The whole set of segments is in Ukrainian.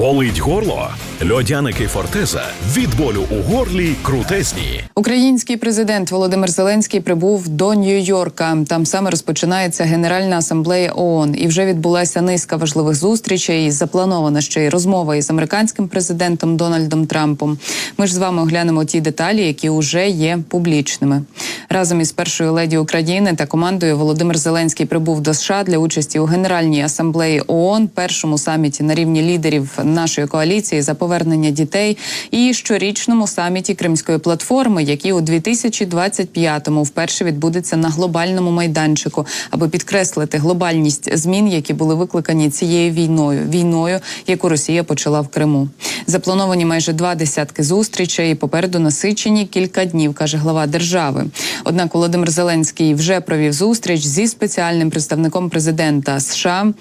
Болить горло? Льодяники Фортеза від болю у горлі крутезні. Український президент Володимир Зеленський прибув до Нью-Йорка. Там саме розпочинається Генеральна асамблея ООН. І вже відбулася низка важливих зустрічей. Запланована ще й розмова із американським президентом Дональдом Трампом. Ми ж з вами оглянемо ті деталі, які вже є публічними. Разом із першою леді України та командою Володимир Зеленський прибув до США для участі у Генеральній асамблеї ООН, першому саміті на рівні лідерів нашої коаліції за повернення дітей і щорічному саміті Кримської платформи, який у 2025-му вперше відбудеться на глобальному майданчику, аби підкреслити глобальність змін, які були викликані цією війною, війною, яку Росія почала в Криму. Заплановані майже два десятки зустрічей. Попереду насичені кілька днів, каже глава держави. Однак Володимир Зеленський вже провів зустріч зі спеціальним представником президента США.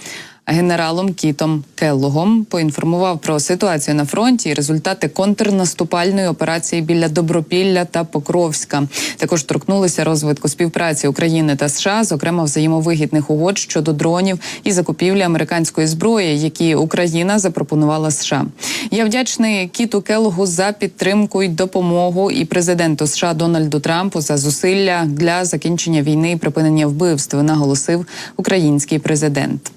Генералом Кітом Келлогом поінформував про ситуацію на фронті і результати контрнаступальної операції біля Добропілля та Покровська. Також торкнулися розвитку співпраці України та США, зокрема взаємовигідних угод щодо дронів і закупівлі американської зброї, які Україна запропонувала США. Я вдячний Кіту Келлогу за підтримку і допомогу і президенту США Дональду Трампу за зусилля для закінчення війни і припинення вбивств. Наголосив український президент.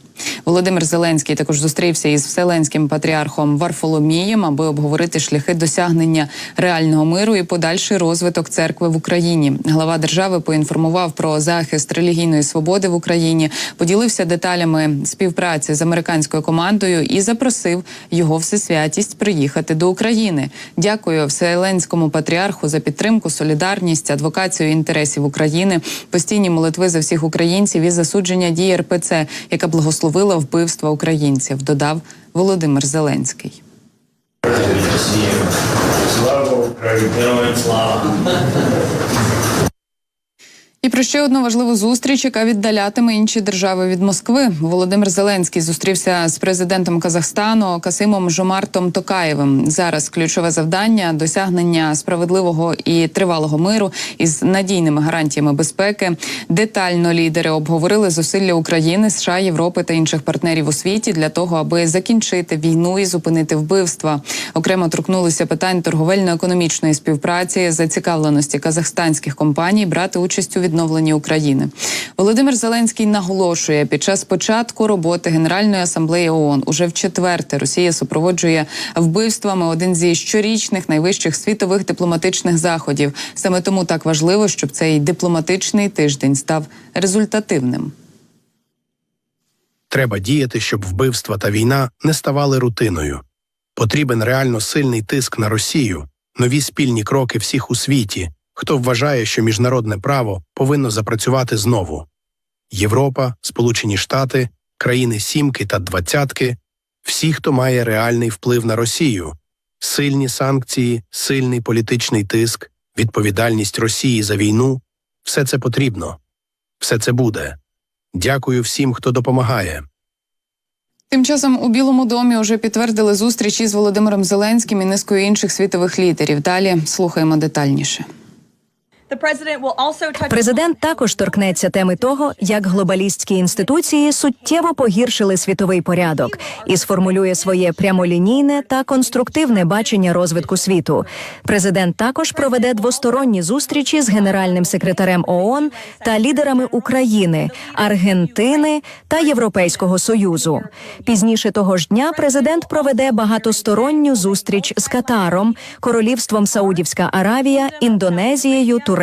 Володимир Зеленський також зустрівся із вселенським патріархом Варфоломієм, аби обговорити шляхи досягнення реального миру і подальший розвиток церкви в Україні. Глава держави поінформував про захист релігійної свободи в Україні, поділився деталями співпраці з американською командою і запросив його всесвятість приїхати до України. Дякую вселенському патріарху за підтримку, солідарність, адвокацію інтересів України, постійні молитви за всіх українців і засудження дії РПЦ, яка благословила вбивства українців. Додав Володимир Зеленський. Слава Україні! Героям слава! І про ще одну важливу зустріч, яка віддалятиме інші держави від Москви. Володимир Зеленський зустрівся з президентом Казахстану Касимом Жомартом Токаєвим. Зараз ключове завдання досягнення справедливого і тривалого миру із надійними гарантіями безпеки. Детально лідери обговорили зусилля України, США, Європи та інших партнерів у світі для того, аби закінчити війну і зупинити вбивства. Окремо торкнулися питань торговельно-економічної співпраці, зацікавленості казахстанських компаній брати участь у відновленні України. Володимир Зеленський наголошує, під час початку роботи Генеральної асамблеї ООН уже в четверте Росія супроводжує вбивствами один зі щорічних найвищих світових дипломатичних заходів. Саме тому так важливо, щоб цей дипломатичний тиждень став результативним. Треба діяти, щоб вбивства та війна не ставали рутиною. Потрібен реально сильний тиск на Росію, нові спільні кроки всіх у світі, хто вважає, що міжнародне право повинно запрацювати знову. Європа, Сполучені Штати, країни Сімки та Двадцятки всі, хто має реальний вплив на Росію, сильні санкції, сильний політичний тиск, відповідальність Росії за війну все це потрібно. Все це буде. Дякую всім, хто допомагає. Тим часом у Білому домі вже підтвердили зустрічі з Володимиром Зеленським і низкою інших світових лідерів. Далі слухаємо детальніше. Президент також торкнеться теми того, як глобалістські інституції суттєво погіршили світовий порядок і сформулює своє прямолінійне та конструктивне бачення розвитку світу. Президент також проведе двосторонні зустрічі з генеральним секретарем ООН та лідерами України, Аргентини та Європейського союзу. Пізніше того ж дня президент проведе багатосторонню зустріч з Катаром, Королівством Саудівська Аравія, Індонезією, Туреччиною,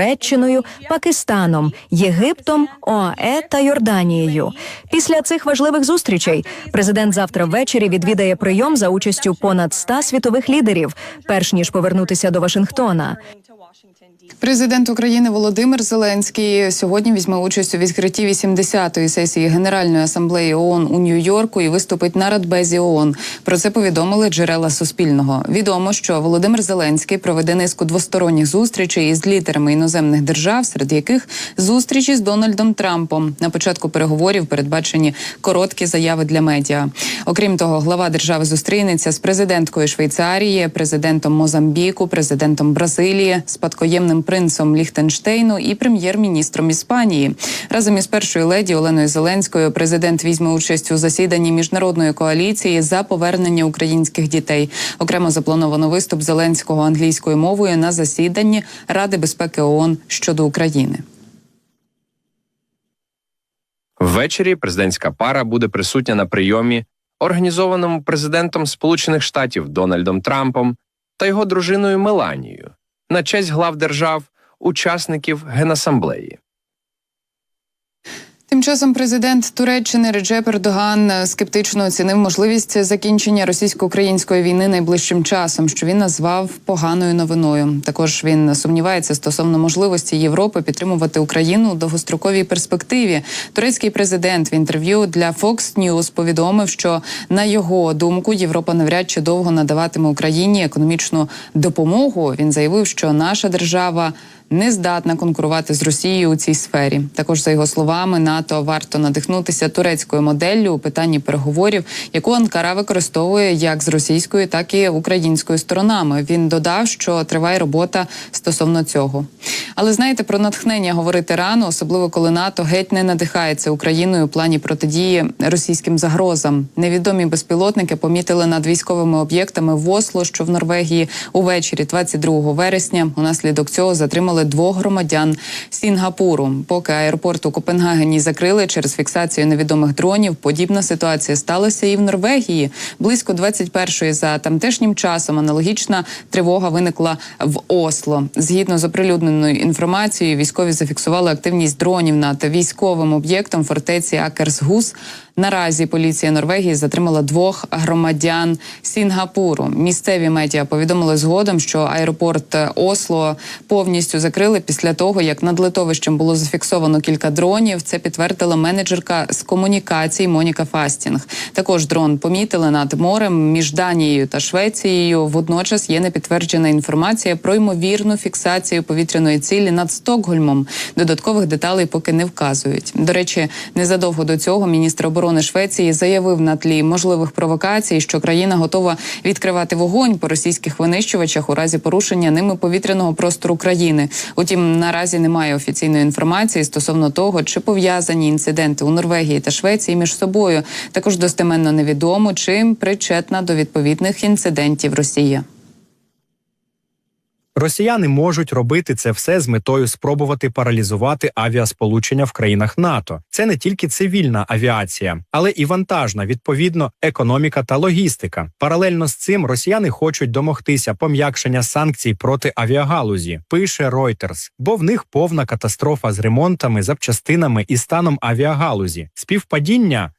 Пакистаном, Єгиптом, ОАЕ та Йорданією. Після цих важливих зустрічей президент завтра ввечері відвідає прийом за участю понад 100 світових лідерів, перш ніж повернутися до Вашингтона. Президент України Володимир Зеленський сьогодні візьме участь у відкритті 80-ї сесії Генеральної асамблеї ООН у Нью-Йорку і виступить на Радбезі ООН. Про це повідомили джерела Суспільного. Відомо, що Володимир Зеленський проведе низку двосторонніх зустрічей із лідерами іноземних держав, серед яких зустрічі з Дональдом Трампом. На початку переговорів передбачені короткі заяви для медіа. Окрім того, глава держави зустрінеться з президенткою Швейцарії, президентом Мозамбіку, президентом Бразилії, спадкоємним кронпринцем Ліхтенштейну і прем'єр-міністром Іспанії. Разом із першою леді Оленою Зеленською президент візьме участь у засіданні міжнародної коаліції за повернення українських дітей. Окремо заплановано виступ Зеленського англійською мовою на засіданні Ради безпеки ООН щодо України. Ввечері президентська пара буде присутня на прийомі, організованому президентом Сполучених Штатів Дональдом Трампом та його дружиною Меланією на честь глав держав, учасників Генасамблеї. Тим часом президент Туреччини Реджеп Ердоган е, скептично оцінив можливість закінчення російсько-української війни найближчим часом, що він назвав поганою новиною. Також він сумнівається стосовно можливості Європи підтримувати Україну у довгостроковій перспективі. Турецький президент в інтерв'ю для Fox News повідомив, що на його думку Європа навряд чи довго надаватиме Україні економічну допомогу. Він заявив, що наша держава не здатна конкурувати з Росією у цій сфері. Також за його словами, НАТО варто надихнутися турецькою моделлю у питанні переговорів, яку Анкара використовує як з російською, так і українською сторонами. Він додав, що триває робота стосовно цього. Але знаєте, про натхнення говорити рано, особливо коли НАТО геть не надихається Україною у плані протидії російським загрозам. Невідомі безпілотники помітили над військовими об'єктами в Осло, що в Норвегії увечері 22 вересня. Унаслідок цього затримали двох громадян Сінгапуру. Поки аеропорт у Копенгагені закрили через фіксацію невідомих дронів. Подібна ситуація сталася і в Норвегії. Близько 21-ї за тамтешнім часом аналогічна тривога виникла в Осло. Згідно з оприлюдненою інформацією, військові зафіксували активність дронів над військовим об'єктом фортеці Акерсгус. Наразі поліція Норвегії затримала двох громадян Сінгапуру. Місцеві медіа повідомили згодом, що аеропорт Осло повністю закрили після того, як над литовищем було зафіксовано кілька дронів. Це підтвердила менеджерка з комунікацій Моніка Фастінг. Також дрон помітили над морем між Данією та Швецією. Водночас є непідтверджена інформація про ймовірну фіксацію повітряної цілі над Стокгольмом. Додаткових деталей поки не вказують. До речі, незадовго до цього міністр оборони Швеції заявив на тлі можливих провокацій, що країна готова відкривати вогонь по російських винищувачах у разі порушення ними повітряного простору країни. Утім, наразі немає офіційної інформації стосовно того, чи пов'язані інциденти у Норвегії та Швеції між собою. Також достеменно невідомо, чим причетна до відповідних інцидентів Росія. Росіяни можуть робити це все з метою спробувати паралізувати авіасполучення в країнах НАТО. Це не тільки цивільна авіація, але і вантажна, відповідно, економіка та логістика. Паралельно з цим росіяни хочуть домогтися пом'якшення санкцій проти авіагалузі. Пише Reuters, бо в них повна катастрофа з ремонтами, запчастинами і станом авіагалузі. Співпадіння